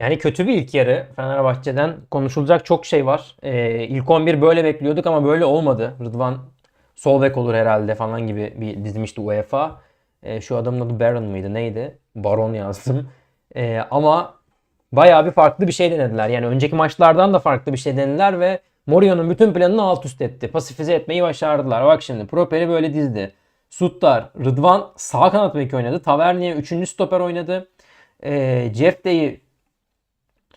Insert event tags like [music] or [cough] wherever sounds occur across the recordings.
Yani kötü bir ilk yarı Fenerbahçe'den konuşulacak çok şey var. Ee, ilk 11 böyle bekliyorduk ama böyle olmadı. Rıdvan sol bek olur herhalde falan gibi bir dizmişti UEFA. Ee, şu adamın adı Baron mıydı neydi? Baron yazdım. Ee, ama bayağı bir farklı bir şey denediler. Yani önceki maçlardan da farklı bir şey denediler ve Mourinho'nun bütün planını alt üst etti. Pasifize etmeyi başardılar. Bak şimdi Proper'i böyle dizdi. Suttar, Rıdvan sağ kanat beki oynadı. Tavernier 3. stoper oynadı. Ee, Jeff Dey'i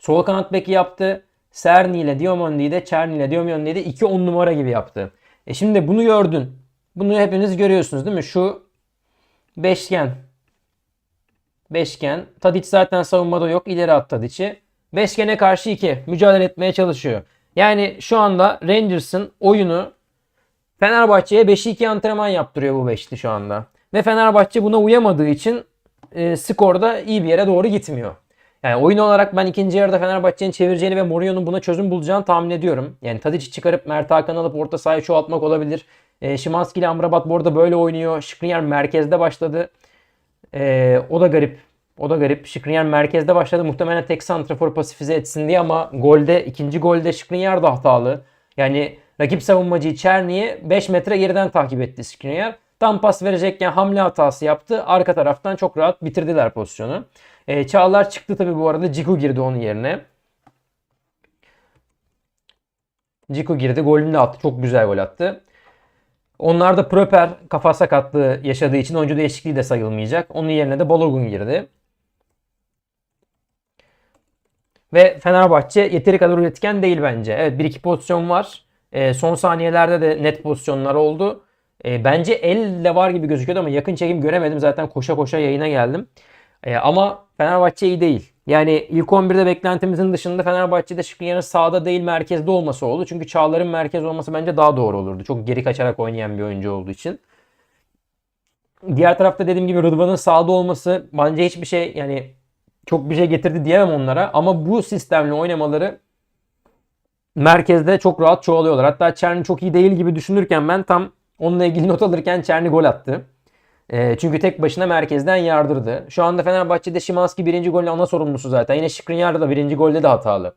Sol kanat beki yaptı. Serni ile Diamondi'yi de Çerni ile Diamondi'yi de 2 10 numara gibi yaptı. E şimdi bunu gördün. Bunu hepiniz görüyorsunuz değil mi? Şu beşgen. Beşgen. Tadic zaten savunmada yok. İleri at Tadic'i. Beşgene karşı 2. Mücadele etmeye çalışıyor. Yani şu anda Rangers'ın oyunu Fenerbahçe'ye 5'i 2 antrenman yaptırıyor bu beşli şu anda. Ve Fenerbahçe buna uyamadığı için e, skorda iyi bir yere doğru gitmiyor. Yani oyun olarak ben ikinci yarıda Fenerbahçe'nin çevireceğini ve Mourinho'nun buna çözüm bulacağını tahmin ediyorum. Yani Tadic'i çıkarıp Mert Hakan alıp orta sahayı çoğaltmak olabilir. E, Şimanski ile Amrabat bu arada böyle oynuyor. Skriniar merkezde başladı. E, o da garip. O da garip. Skriniar merkezde başladı. Muhtemelen tek santrafor pasifize etsin diye ama golde, ikinci golde Skriniar da hatalı. Yani rakip savunmacıyı Çerni'yi 5 metre geriden takip etti Skriniar. Tam pas verecekken hamle hatası yaptı. Arka taraftan çok rahat bitirdiler pozisyonu. E, Çağlar çıktı tabi bu arada. Ciku girdi onun yerine. Ciku girdi. Golünü de attı. Çok güzel gol attı. Onlar da Proper kafa sakatlığı yaşadığı için oyuncu değişikliği de sayılmayacak. Onun yerine de Balogun girdi. Ve Fenerbahçe yeteri kadar üretken değil bence. Evet bir iki pozisyon var. E, son saniyelerde de net pozisyonlar oldu. E, bence el de var gibi gözüküyordu ama yakın çekim göremedim. Zaten koşa koşa yayına geldim. E, ama Fenerbahçe iyi değil. Yani ilk 11'de beklentimizin dışında Fenerbahçe'de Şükrü'nün sağda değil merkezde olması oldu. Çünkü Çağlar'ın merkez olması bence daha doğru olurdu. Çok geri kaçarak oynayan bir oyuncu olduğu için. Diğer tarafta dediğim gibi Rıdvan'ın sağda olması bence hiçbir şey yani çok bir şey getirdi diyemem onlara. Ama bu sistemle oynamaları merkezde çok rahat çoğalıyorlar. Hatta Çerni çok iyi değil gibi düşünürken ben tam onunla ilgili not alırken Çerni gol attı. E, çünkü tek başına merkezden yardırdı. Şu anda Fenerbahçe'de Şimanski birinci golün ana sorumlusu zaten. Yine Skriniar da birinci golde de hatalı.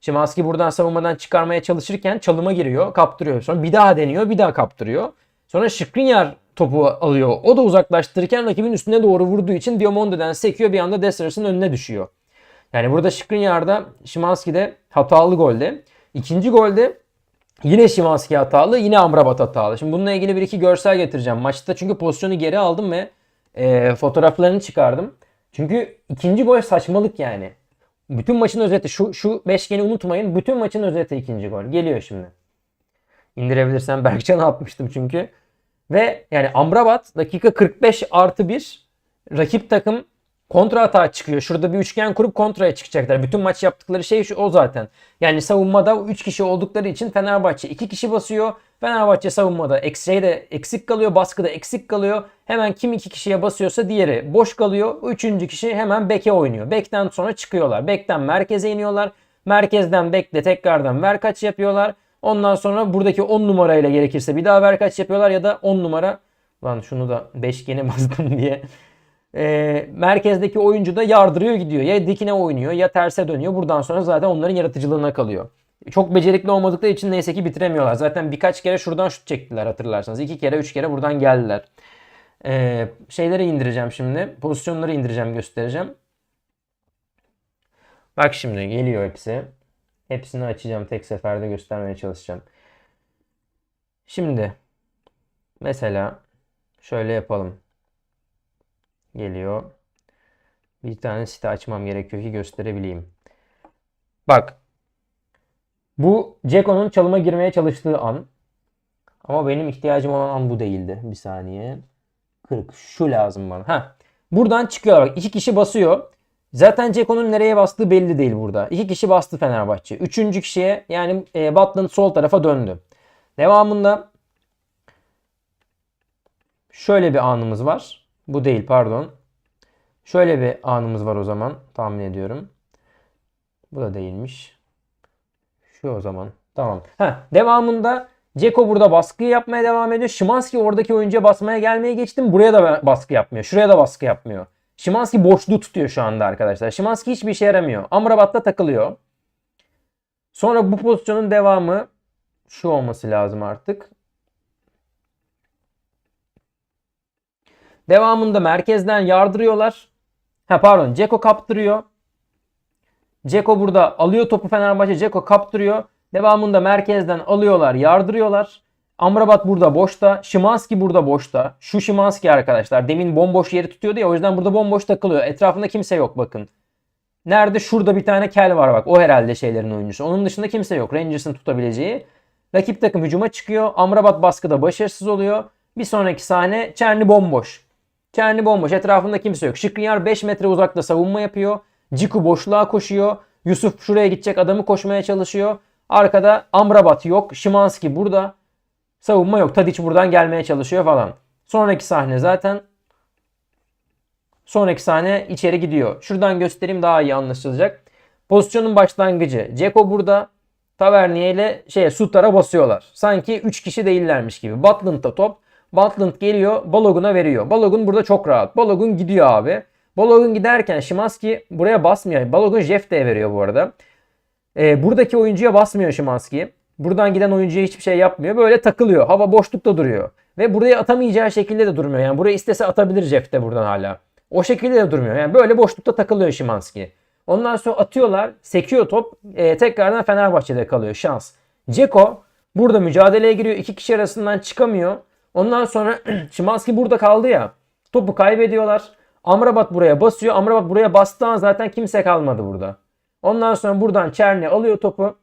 Şimanski buradan savunmadan çıkarmaya çalışırken çalıma giriyor, kaptırıyor. Sonra bir daha deniyor, bir daha kaptırıyor. Sonra Skriniar topu alıyor. O da uzaklaştırırken rakibin üstüne doğru vurduğu için Diamonde'den sekiyor bir anda Desters'ın önüne düşüyor. Yani burada Skriniar'da Şimanski'de hatalı golde. İkinci golde Yine Şimanski hatalı, yine Amrabat hatalı. Şimdi bununla ilgili bir iki görsel getireceğim. Maçta çünkü pozisyonu geri aldım ve e, fotoğraflarını çıkardım. Çünkü ikinci gol saçmalık yani. Bütün maçın özeti şu şu beşgeni unutmayın. Bütün maçın özeti ikinci gol. Geliyor şimdi. İndirebilirsem [laughs] Berkcan'a atmıştım çünkü. Ve yani Amrabat dakika 45 artı 1 rakip takım kontra hata çıkıyor. Şurada bir üçgen kurup kontraya çıkacaklar. Bütün maç yaptıkları şey şu o zaten. Yani savunmada 3 kişi oldukları için Fenerbahçe 2 kişi basıyor. Fenerbahçe savunmada de eksik kalıyor. Baskıda eksik kalıyor. Hemen kim 2 kişiye basıyorsa diğeri boş kalıyor. Üçüncü kişi hemen beke oynuyor. Bekten sonra çıkıyorlar. Bekten merkeze iniyorlar. Merkezden bekle tekrardan ver kaç yapıyorlar. Ondan sonra buradaki 10 numarayla gerekirse bir daha ver kaç yapıyorlar ya da 10 numara Lan şunu da beşgene [laughs] bastım diye e, merkezdeki oyuncu da yardırıyor gidiyor. Ya dikine oynuyor ya terse dönüyor. Buradan sonra zaten onların yaratıcılığına kalıyor. Çok becerikli olmadıkları için neyse ki bitiremiyorlar. Zaten birkaç kere şuradan şut çektiler hatırlarsanız. iki kere üç kere buradan geldiler. Ee, şeyleri indireceğim şimdi. Pozisyonları indireceğim göstereceğim. Bak şimdi geliyor hepsi. Hepsini açacağım tek seferde göstermeye çalışacağım. Şimdi mesela şöyle yapalım geliyor. Bir tane site açmam gerekiyor ki gösterebileyim. Bak. Bu Ceko'nun çalıma girmeye çalıştığı an. Ama benim ihtiyacım olan an bu değildi. Bir saniye. 40. Şu lazım bana. Ha. Buradan çıkıyor. Bak iki kişi basıyor. Zaten Ceko'nun nereye bastığı belli değil burada. İki kişi bastı Fenerbahçe. Üçüncü kişiye yani e, Butland sol tarafa döndü. Devamında şöyle bir anımız var. Bu değil pardon. Şöyle bir anımız var o zaman. Tahmin ediyorum. Bu da değilmiş. Şu o zaman. Tamam. Heh, devamında Ceko burada baskı yapmaya devam ediyor. Şimanski oradaki oyuncuya basmaya gelmeye geçtim. Buraya da baskı yapmıyor. Şuraya da baskı yapmıyor. Şimanski boşluğu tutuyor şu anda arkadaşlar. Şimanski hiçbir işe yaramıyor. Amrabat'ta takılıyor. Sonra bu pozisyonun devamı şu olması lazım artık. Devamında merkezden yardırıyorlar. Ha pardon Ceko kaptırıyor. Ceko burada alıyor topu Fenerbahçe. Ceko kaptırıyor. Devamında merkezden alıyorlar, yardırıyorlar. Amrabat burada boşta. Şimanski burada boşta. Şu Şimanski arkadaşlar. Demin bomboş yeri tutuyordu ya o yüzden burada bomboş takılıyor. Etrafında kimse yok bakın. Nerede? Şurada bir tane kel var bak. O herhalde şeylerin oyuncusu. Onun dışında kimse yok. Rangers'ın tutabileceği. Rakip takım hücuma çıkıyor. Amrabat baskıda başarısız oluyor. Bir sonraki sahne Çerni bomboş. Çerni bomboş. Etrafında kimse yok. Şikrinyar 5 metre uzakta savunma yapıyor. Ciku boşluğa koşuyor. Yusuf şuraya gidecek adamı koşmaya çalışıyor. Arkada Amrabat yok. Şimanski burada. Savunma yok. Tadic buradan gelmeye çalışıyor falan. Sonraki sahne zaten Sonraki sahne içeri gidiyor. Şuradan göstereyim daha iyi anlaşılacak. Pozisyonun başlangıcı. Ceko burada Tavernier ile şeye Sutar'a basıyorlar. Sanki 3 kişi değillermiş gibi. Butland'da top. Butland geliyor Balogun'a veriyor. Balogun burada çok rahat. Balogun gidiyor abi. Balogun giderken Şimanski buraya basmıyor. Balogun Jeff'te veriyor bu arada. Ee, buradaki oyuncuya basmıyor Şimanski. Buradan giden oyuncuya hiçbir şey yapmıyor. Böyle takılıyor. Hava boşlukta duruyor. Ve buraya atamayacağı şekilde de durmuyor. Yani buraya istese atabilir Jeff de buradan hala. O şekilde de durmuyor. Yani böyle boşlukta takılıyor Şimanski. Ondan sonra atıyorlar. Sekiyor top. E, tekrardan Fenerbahçe'de kalıyor. Şans. Ceko burada mücadeleye giriyor. İki kişi arasından çıkamıyor. Ondan sonra [clears throat] Şimanski burada kaldı ya. Topu kaybediyorlar. Amrabat buraya basıyor. Amrabat buraya bastığı an zaten kimse kalmadı burada. Ondan sonra buradan Çerni alıyor topu.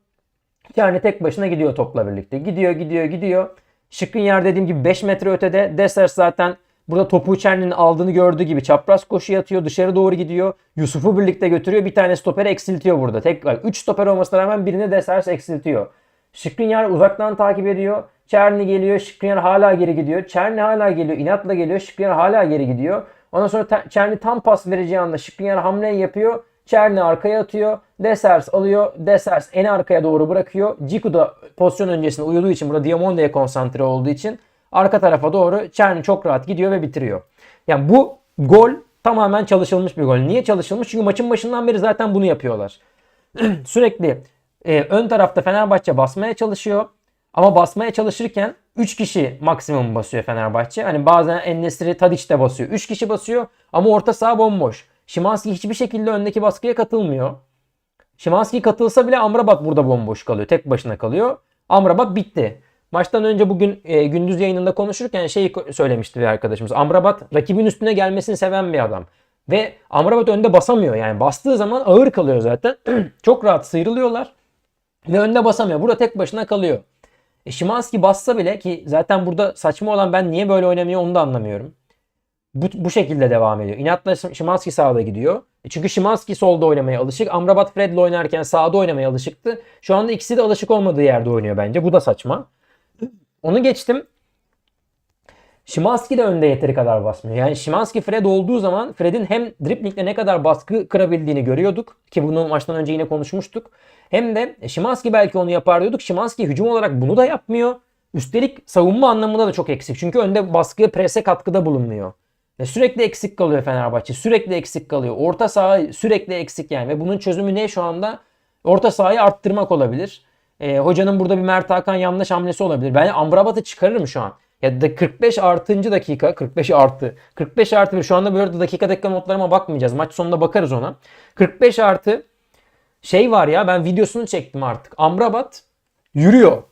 Çerni tek başına gidiyor topla birlikte. Gidiyor gidiyor gidiyor. Şıkkın yer dediğim gibi 5 metre ötede. Desers zaten burada topu Çerni'nin aldığını gördüğü gibi çapraz koşuya atıyor. Dışarı doğru gidiyor. Yusuf'u birlikte götürüyor. Bir tane stoperi eksiltiyor burada. Tek 3 stoper olmasına rağmen birini Desers eksiltiyor. Şikrinyar uzaktan takip ediyor. Çerni geliyor. Şikrinyar hala geri gidiyor. Çerni hala geliyor. inatla geliyor. Şikrinyar hala geri gidiyor. Ondan sonra Çerni tam pas vereceği anda Şikrinyar hamle yapıyor. Çerni arkaya atıyor. Desers alıyor. Desers en arkaya doğru bırakıyor. Ciku da pozisyon öncesinde uyuduğu için burada Diamonde'ye konsantre olduğu için arka tarafa doğru Çerni çok rahat gidiyor ve bitiriyor. Yani bu gol tamamen çalışılmış bir gol. Niye çalışılmış? Çünkü maçın başından beri zaten bunu yapıyorlar. [clears throat] Sürekli e, ön tarafta Fenerbahçe basmaya çalışıyor. Ama basmaya çalışırken 3 kişi maksimum basıyor Fenerbahçe. Hani bazen Ennesiri Tadic de basıyor. 3 kişi basıyor ama orta saha bomboş. Şimanski hiçbir şekilde öndeki baskıya katılmıyor. Şimanski katılsa bile Amrabat burada bomboş kalıyor. Tek başına kalıyor. Amrabat bitti. Maçtan önce bugün e, gündüz yayınında konuşurken şey söylemişti bir arkadaşımız. Amrabat rakibin üstüne gelmesini seven bir adam. Ve Amrabat önde basamıyor. Yani bastığı zaman ağır kalıyor zaten. [clears throat] Çok rahat sıyrılıyorlar. Ve önde basamıyor. Burada tek başına kalıyor. E, Şimanski bassa bile ki zaten burada saçma olan ben niye böyle oynamıyor onu da anlamıyorum. Bu, bu şekilde devam ediyor. İnatla Şimanski sağda gidiyor. E çünkü Şimanski solda oynamaya alışık. Amrabat Fred'le oynarken sağda oynamaya alışıktı. Şu anda ikisi de alışık olmadığı yerde oynuyor bence. Bu da saçma. Onu geçtim. Şimanski de önde yeteri kadar basmıyor. Yani Şimanski Fred olduğu zaman Fred'in hem driplingle ne kadar baskı kırabildiğini görüyorduk. Ki bunu maçtan önce yine konuşmuştuk. Hem de Şimanski belki onu yapar diyorduk. Şimanski hücum olarak bunu da yapmıyor. Üstelik savunma anlamında da çok eksik. Çünkü önde baskıya prese katkıda bulunmuyor. Ve sürekli eksik kalıyor Fenerbahçe. Sürekli eksik kalıyor. Orta saha sürekli eksik yani. Ve bunun çözümü ne şu anda? Orta sahayı arttırmak olabilir. E, hocanın burada bir Mert Hakan yanlış hamlesi olabilir. Ben Amrabat'ı çıkarırım şu an. Ya da 45 artıncı dakika 45 artı 45 artı bir şu anda böyle dakika dakika notlarıma bakmayacağız. Maç sonunda bakarız ona. 45 artı şey var ya ben videosunu çektim artık. Amrabat yürüyor.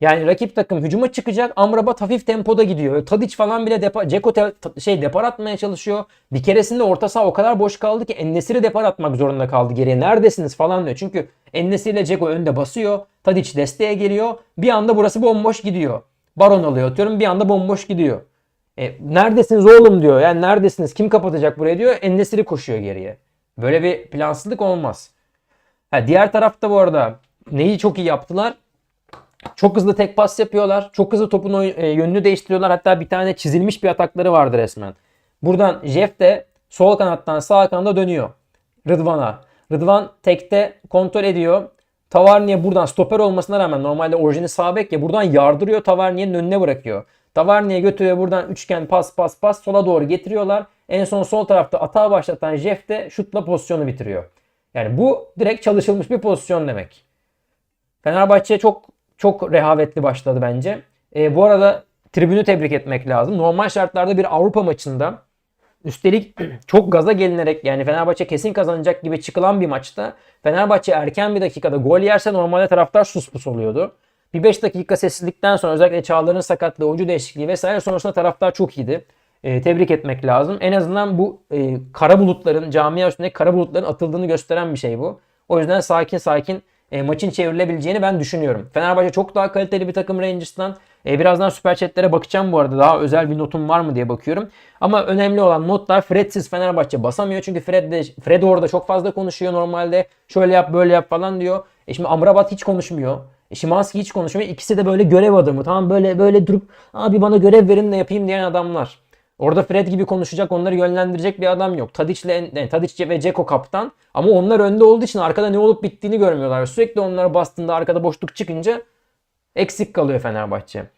Yani rakip takım hücuma çıkacak. Amrabat hafif tempoda gidiyor. Tadic falan bile depa, Ceko te, şey depar atmaya çalışıyor. Bir keresinde orta saha o kadar boş kaldı ki Ennesiri depar atmak zorunda kaldı geriye. Neredesiniz falan diyor. Çünkü Ennesiri ile Ceko önde basıyor. Tadic desteğe geliyor. Bir anda burası bomboş gidiyor. Baron alıyor atıyorum bir anda bomboş gidiyor. E, neredesiniz oğlum diyor. Yani neredesiniz? Kim kapatacak burayı diyor. Ennesiri koşuyor geriye. Böyle bir plansızlık olmaz. Ha, diğer tarafta bu arada neyi çok iyi yaptılar? Çok hızlı tek pas yapıyorlar. Çok hızlı topun e, yönünü değiştiriyorlar. Hatta bir tane çizilmiş bir atakları vardı resmen. Buradan Jeff de sol kanattan sağ kanada dönüyor. Rıdvan'a. Rıdvan tekte kontrol ediyor. Tavarniye buradan stoper olmasına rağmen normalde orijini sağ bek ya buradan yardırıyor Tavarniye'nin önüne bırakıyor. Tavarniye götürüyor buradan üçgen pas pas pas sola doğru getiriyorlar. En son sol tarafta atağa başlatan Jeff de şutla pozisyonu bitiriyor. Yani bu direkt çalışılmış bir pozisyon demek. Fenerbahçe çok çok rehavetli başladı bence. E, bu arada tribünü tebrik etmek lazım. Normal şartlarda bir Avrupa maçında üstelik [clears throat] çok gaza gelinerek yani Fenerbahçe kesin kazanacak gibi çıkılan bir maçta Fenerbahçe erken bir dakikada gol yerse normalde taraftar sus pus oluyordu. Bir 5 dakika sessizlikten sonra özellikle Çağlar'ın sakatlığı, oyuncu değişikliği vesaire sonrasında taraftar çok iyiydi. E, tebrik etmek lazım. En azından bu e, kara bulutların, camia üstünde kara bulutların atıldığını gösteren bir şey bu. O yüzden sakin sakin e, maçın çevrilebileceğini ben düşünüyorum. Fenerbahçe çok daha kaliteli bir takım Rangers'tan. E, birazdan süper chatlere bakacağım bu arada. Daha özel bir notum var mı diye bakıyorum. Ama önemli olan notlar Fred'siz Fenerbahçe basamıyor. Çünkü Fred, de, Fred orada çok fazla konuşuyor normalde. Şöyle yap böyle yap falan diyor. E şimdi Amrabat hiç konuşmuyor. E Şimanski hiç konuşmuyor. İkisi de böyle görev adamı. Tamam böyle böyle durup abi bana görev verin de yapayım diyen adamlar. Orada Fred gibi konuşacak, onları yönlendirecek bir adam yok. Tadic'le yani Tadic ve Ceko kaptan. Ama onlar önde olduğu için arkada ne olup bittiğini görmüyorlar. Sürekli onlara bastığında arkada boşluk çıkınca eksik kalıyor Fenerbahçe.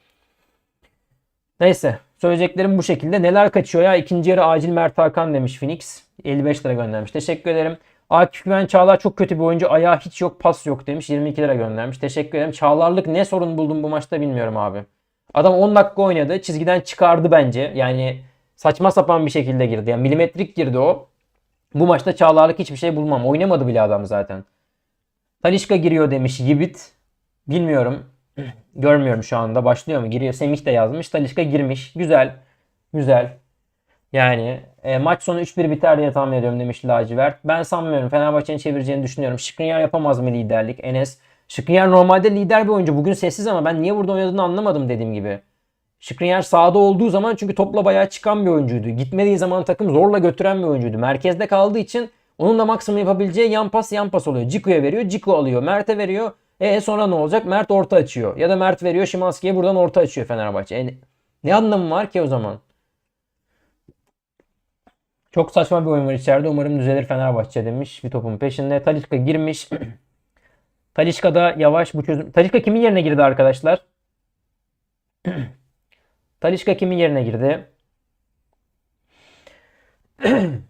Neyse. Söyleyeceklerim bu şekilde. Neler kaçıyor ya? İkinci yarı acil Mert Hakan demiş Phoenix. 55 lira göndermiş. Teşekkür ederim. Akif Güven Çağlar çok kötü bir oyuncu. Ayağı hiç yok pas yok demiş. 22 lira göndermiş. Teşekkür ederim. Çağlarlık ne sorun buldum bu maçta bilmiyorum abi. Adam 10 dakika oynadı. Çizgiden çıkardı bence. Yani saçma sapan bir şekilde girdi. Yani milimetrik girdi o. Bu maçta Çağlarlık hiçbir şey bulmam. Oynamadı bile adam zaten. Talişka giriyor demiş Yibit. Bilmiyorum. Görmüyorum şu anda. Başlıyor mu? Giriyor. Semih de yazmış. Talişka girmiş. Güzel. Güzel. Yani e, maç sonu 3-1 biter diye tahmin ediyorum demiş Lacivert. Ben sanmıyorum. Fenerbahçe'nin çevireceğini düşünüyorum. Şikrinyar yapamaz mı liderlik? Enes. Şikrinyar normalde lider bir oyuncu. Bugün sessiz ama ben niye burada oynadığını anlamadım dediğim gibi. Şikrinyar sahada olduğu zaman çünkü topla bayağı çıkan bir oyuncuydu. Gitmediği zaman takım zorla götüren bir oyuncuydu. Merkezde kaldığı için onun da maksimum yapabileceği yan pas yan pas oluyor. Ciku'ya veriyor, Ciku alıyor. Mert'e veriyor. E sonra ne olacak? Mert orta açıyor. Ya da Mert veriyor Şimanski'ye buradan orta açıyor Fenerbahçe. E, ne anlamı var ki o zaman? Çok saçma bir oyun var içeride. Umarım düzelir Fenerbahçe demiş. Bir topun peşinde. Talişka girmiş. [clears throat] Talişka da yavaş bu çözüm. Talişka kimin yerine girdi arkadaşlar? [clears throat] Talişka kimin yerine girdi? [clears throat]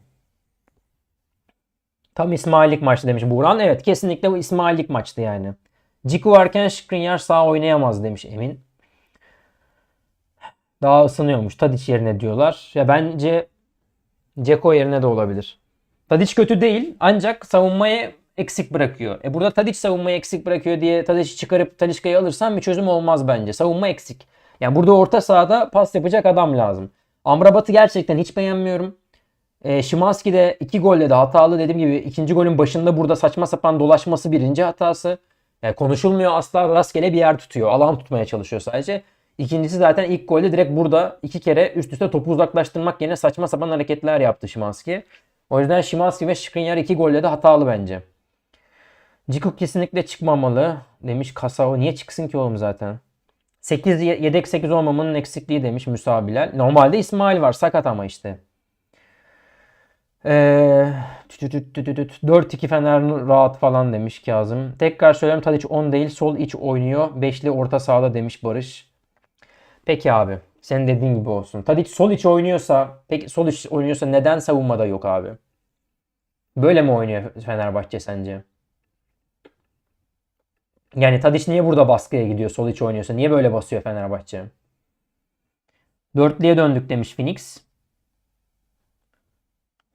Tam İsmaillik maçtı demiş Buğran. Evet kesinlikle bu İsmaillik maçtı yani. Ciku varken Skriniar sağ oynayamaz demiş Emin. Daha ısınıyormuş. Tadic yerine diyorlar. Ya bence Ceko yerine de olabilir. Tadic kötü değil ancak savunmayı eksik bırakıyor. E burada Tadic savunmayı eksik bırakıyor diye Tadic'i çıkarıp Talisca'yı alırsan bir çözüm olmaz bence. Savunma eksik. Yani burada orta sahada pas yapacak adam lazım. Amrabat'ı gerçekten hiç beğenmiyorum. E, Şimanski de iki golle de hatalı. Dediğim gibi ikinci golün başında burada saçma sapan dolaşması birinci hatası. Yani konuşulmuyor asla rastgele bir yer tutuyor. Alan tutmaya çalışıyor sadece. İkincisi zaten ilk golde direkt burada iki kere üst üste topu uzaklaştırmak yerine saçma sapan hareketler yaptı Şimanski. O yüzden Şimanski ve Skriniar iki golle de hatalı bence. Ciku kesinlikle çıkmamalı demiş Kasao. Niye çıksın ki oğlum zaten? 8 yedek 8 olmamanın eksikliği demiş Musa Bilal. Normalde İsmail var sakat ama işte. Ee, 4-2 Fener rahat falan demiş Kazım. Tekrar söylüyorum Tadic 10 değil sol iç oynuyor. Beşli orta sahada demiş Barış. Peki abi. Senin dediğin gibi olsun. Tadic sol iç oynuyorsa, peki sol iç oynuyorsa neden savunmada yok abi? Böyle mi oynuyor Fenerbahçe sence? Yani Tadic niye burada baskıya gidiyor sol iç oynuyorsa? Niye böyle basıyor Fenerbahçe? Dörtlüye döndük demiş Phoenix.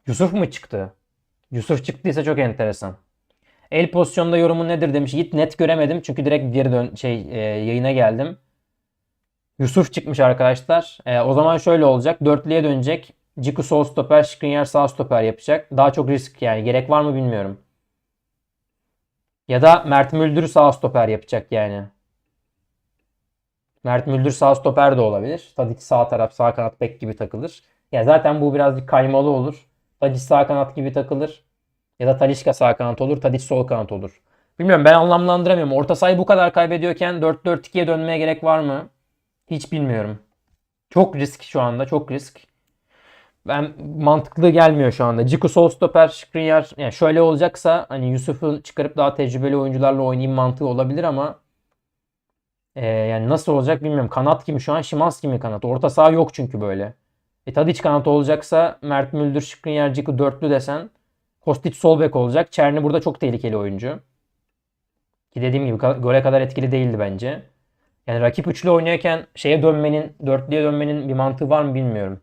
Yusuf mu çıktı? Yusuf çıktıysa çok enteresan. El pozisyonda yorumun nedir demiş. Git net göremedim çünkü direkt geri dön şey e, yayına geldim. Yusuf çıkmış arkadaşlar. E, o zaman şöyle olacak. Dörtlüye dönecek. Ciku sol stoper, Skriniar sağ stoper yapacak. Daha çok risk yani. Gerek var mı bilmiyorum. Ya da Mert Müldür sağ stoper yapacak yani. Mert Müldür sağ stoper de olabilir. Tabii ki sağ taraf sağ kanat bek gibi takılır. Ya zaten bu birazcık kaymalı olur. Tadic sağ kanat gibi takılır. Ya da Talişka sağ kanat olur. Tadic sol kanat olur. Bilmiyorum ben anlamlandıramıyorum. Orta sayı bu kadar kaybediyorken 4-4-2'ye dönmeye gerek var mı? Hiç bilmiyorum. Çok risk şu anda. Çok risk. Ben mantıklı gelmiyor şu anda. Ciku sol stoper, Skriniar yani şöyle olacaksa hani Yusuf'u çıkarıp daha tecrübeli oyuncularla oynayayım mantığı olabilir ama e, yani nasıl olacak bilmiyorum. Kanat gibi şu an Şimanski mi kanat? Orta saha yok çünkü böyle. E, Tadic kanat olacaksa Mert Müldür, Skriniar, Ciku dörtlü desen Kostic sol bek olacak. Çerni burada çok tehlikeli oyuncu. Ki dediğim gibi gole kadar etkili değildi bence. Yani rakip üçlü oynuyorken şeye dönmenin, dörtlüye dönmenin bir mantığı var mı bilmiyorum.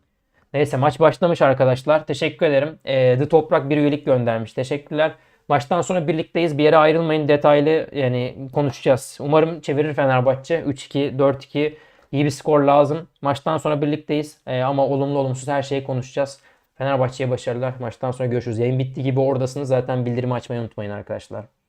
Neyse maç başlamış arkadaşlar. Teşekkür ederim. Ee, The Toprak bir üyelik göndermiş. Teşekkürler. Maçtan sonra birlikteyiz. Bir yere ayrılmayın. Detaylı yani konuşacağız. Umarım çevirir Fenerbahçe. 3-2, 4-2 iyi bir skor lazım. Maçtan sonra birlikteyiz. Ee, ama olumlu olumsuz her şeyi konuşacağız. Fenerbahçe'ye başarılar. Maçtan sonra görüşürüz. Yayın bitti gibi oradasınız. Zaten bildirimi açmayı unutmayın arkadaşlar.